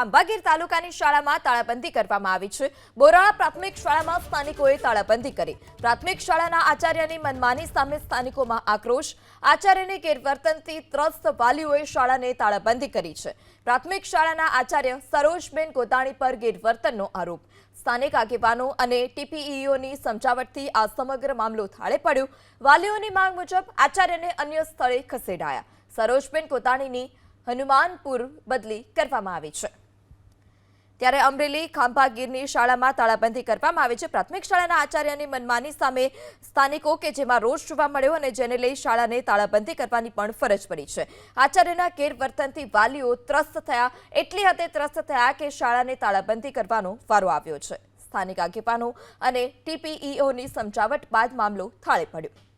ખાંભાગીર તાલુકાની શાળામાં તાળાબંધી કરવામાં આવી છે. બોરાળા પ્રાથમિક શાળામાં સ્થાનિકોએ તાળાબંધી કરી. પ્રાથમિક શાળાના આચાર્યની મનમાની સામે સ્થાનિકોમાં આક્રોશ. આચાર્યને ગેરવર્તનથી ત્રસ્ત વાલીઓએ શાળાને તાળાબંધી કરી છે. પ્રાથમિક શાળાના આચાર્ય સરોજબેન ગોતાણી પર ગેરવર્તનનો આરોપ. સ્થાનિક આગેવાનો અને ટીપીઈઓની સમજાવટથી આ સમગ્ર મામલો થાળે પડ્યો. વાલીઓની માંગ મુજબ આચાર્યને અન્ય સ્થળે ખસેડાયા. સરોજબેન કોતાણીની હનુમાનપુર બદલી કરવામાં આવી છે. ત્યારે અમરેલી ખાંભાગીરની શાળામાં તાળાબંધી કરવામાં આવી છે. પ્રાથમિક શાળાના આચાર્યની મનમાની સામે સ્થાનિકો કે જેમાં રોષ જોવા મળ્યો અને જેને લઈ શાળાને તાળાબંધી કરવાની પણ ફરજ પડી છે. આચાર્યના ગેરવર્તનથી વાલીઓ ત્રસ્ત થયા. એટલી હદે ત્રસ્ત થયા કે શાળાને તાળાબંધી કરવાનો વારો આવ્યો છે. સ્થાનિક આગેવાનો અને ટીપીઈઓની સમજાવટ બાદ મામલો થાળે પડ્યો.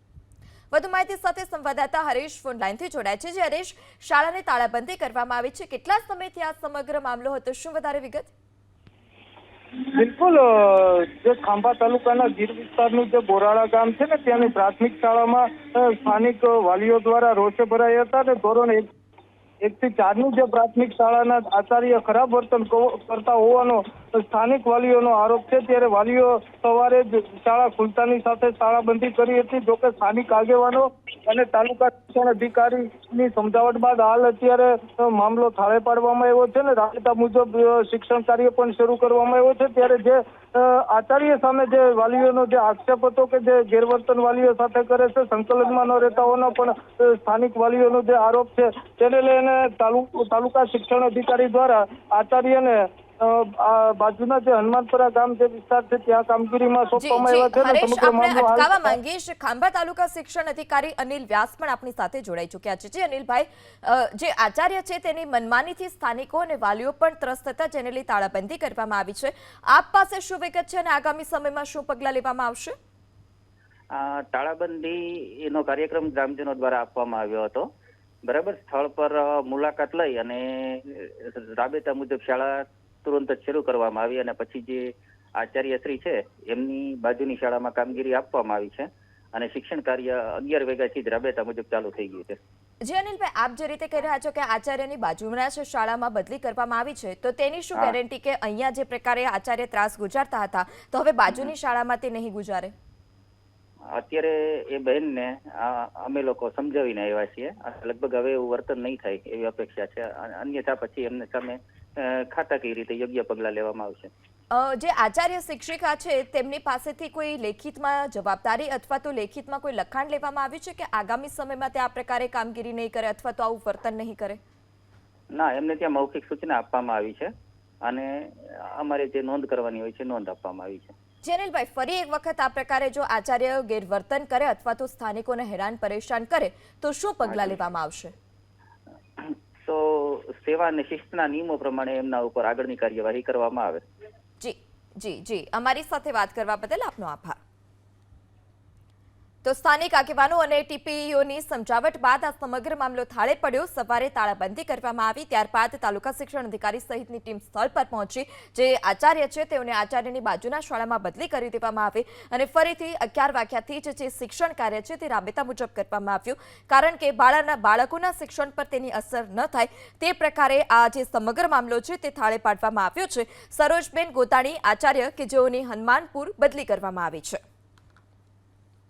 વધુ માહિતી સાથે સંવાદદાતા હરેશ ફોન લાઈનથી જોડાય છે. જે હરેશ, શાળાને તાળાબંધી કરવામાં આવી છે. કેટલા સમયથી આ સમગ્ર મામલો હતો? શું વધારે વિગત? બિલકુલ જે ખાંભા તાલુકાના ગીર વિસ્તારનું જે બોરાળા ગામ છે ને, ત્યાંની પ્રાથમિક શાળામાં સ્થાનિક વાલીઓ દ્વારા રોષે ભરાયા હતા અને ધોરણ એક એક થી ચારની જે પ્રાથમિક શાળાના આચાર્ય ખરાબ વર્તન કરતા હોવાનો સ્થાનિક વાલીઓનો આરોપ છે. ત્યારે વાલીઓ સવારે જ શાળા ખુલતાની સાથે શાળાબંધી કરી હતી. જોકે સ્થાનિક આગેવાનો અને તાલુકા શિક્ષણ અધિકારીની સમજાવટ બાદ હાલ અત્યારે મામલો થાળે પાડવામાં આવ્યો છે અને રાબેતા મુજબ શિક્ષણ કાર્ય પણ શરૂ કરવામાં આવ્યો છે. ત્યારે જે આચાર્ય સામે જે વાલીઓનો જે આક્ષેપ હતો કે જે ગેરવર્તન વાલીઓ સાથે કરે છે, સંકલનમાં ન રહેતા હોવાનો પણ સ્થાનિક વાલીઓનો જે આરોપ છે, તેને લઈને તાલુ- તાલુકા શિક્ષણ અધિકારી દ્વારા આચાર્યને બાજુના જે હનુમાનપુરા ગામ જે વિસ્તાર છે ત્યાં કામગીરીમાં સોંપવામાં આવ્યા છે સમગ્ર મામલો અટકાવવા માંગીએ છીએ. ખાંભા તાલુકા શિક્ષણ અધિકારી અનિલ વ્યાસ પણ આપણી સાથે જોડાઈ ચૂક્યા છે. જી અનિલભાઈ જે આચાર્ય છે તેની મનમાનીથી સ્થાનિકો અને વાલીઓ પણ ત્રસ્ત હતા જેને લઈ તાળાબંધી કરવામાં આવી છે. આપ પાસે શું વિગત છે અને આગામી સમયમાં શું પગલાં લેવામાં આવશે? આ તાળાબંધી એનો કાર્યક્રમ ગ્રામજનો દ્વારા આપવામાં આવ્યો હતો. બરાબર સ્થળ પર મુલાકાત લઈ અને રાબેતા મુજબ શાળા તુરંત જ શરૂ કરવામાં આવી અને પછી જે આચાર્યશ્રી છે એમની બાજુની શાળામાં કામગીરી આપવામાં આવી છે અને શિક્ષણ કાર્ય અગિયાર વેગાથી જ રાબેતા મુજબ ચાલુ થઈ ગયું છે. જી અનિલભાઈ આપ જે રીતે કહી રહ્યા છો કે આચાર્યની બાજુમાં જ શાળામાં બદલી કરવામાં આવી છે તો તેની શું ગેરંટી કે અહીંયા જે પ્રકારે આચાર્ય ત્રાસ ગુજારતા હતા તો હવે બાજુની શાળામાં તે નહીં ગુજારે? અત્યારે એ બહેનને અમે લોકો સમજાવીને આવ્યા છીએ. લગભગ હવે એવું વર્તન નહીં થાય એવી અપેક્ષા છે. અને અન્યથા પછી એમને સામે ખાતાકીય રીતે યોગ્ય પગલાં લેવામાં આવશે? જે આચાર્ય શિક્ષિકા છે તેમની પાસેથી કોઈ લેખિતમાં જવાબદારી અથવા તો લેખિતમાં કોઈ લખાણ લેવામાં આવ્યું છે કે આગામી સમયમાં તે આ પ્રકારે કામગીરી નહીં કરે અથવા તો આવું વર્તન નહીં કરે? ના એમને ત્યાં મૌખિક સૂચના આપવામાં આવી છે અને અમારે જે નોંધ કરવાની હોય છે નોંધ આપવામાં આવી છે. જેનિલભાઈ ફરી એક વખત આ પ્રકારે જો આચાર્ય ગેરવર્તન કરે અથવા તો સ્થાનિકોને હેરાન પરેશાન કરે તો શું પગલાં લેવામાં આવશે? સેવા અને શિસ્તના નિયમો પ્રમાણે એમના ઉપર આગળની કાર્યવાહી કરવામાં આવે. જી જી જી. અમારી સાથે વાત કરવા બદલ આપનો આભાર. તો સ્થાનિક આગેવાનો અને ટીપીઈઓની સમજાવટ બાદ આ સમગ્ર મામલો થાળે પડ્યો. સવારે તાળાબંધી કરવામાં આવી, ત્યારબાદ તાલુકા શિક્ષણ અધિકારી સહિતની ટીમ સ્થળ પર પહોંચી. જે આચાર્ય છે, તેઓને આચાર્યની બાજુના શાળામાં બદલી કરી દેવામાં આવી અને ફરીથી અગિયાર વાગ્યાથી જ જે શિક્ષણ કાર્ય છે, તે રાબેતા મુજબ કરવામાં આવ્યું. કારણ કે બાળાના, બાળકોના શિક્ષણ પર તેની અસર ન થાય, તે પ્રકારે આ જે સમગ્ર મામલો છે, તે થાળે પાડવામાં આવ્યો છે. સરોજબેન ગોતાણી, આચાર્ય કે જેઓની હનુમાનપુર બદલી કરવામાં આવી છે.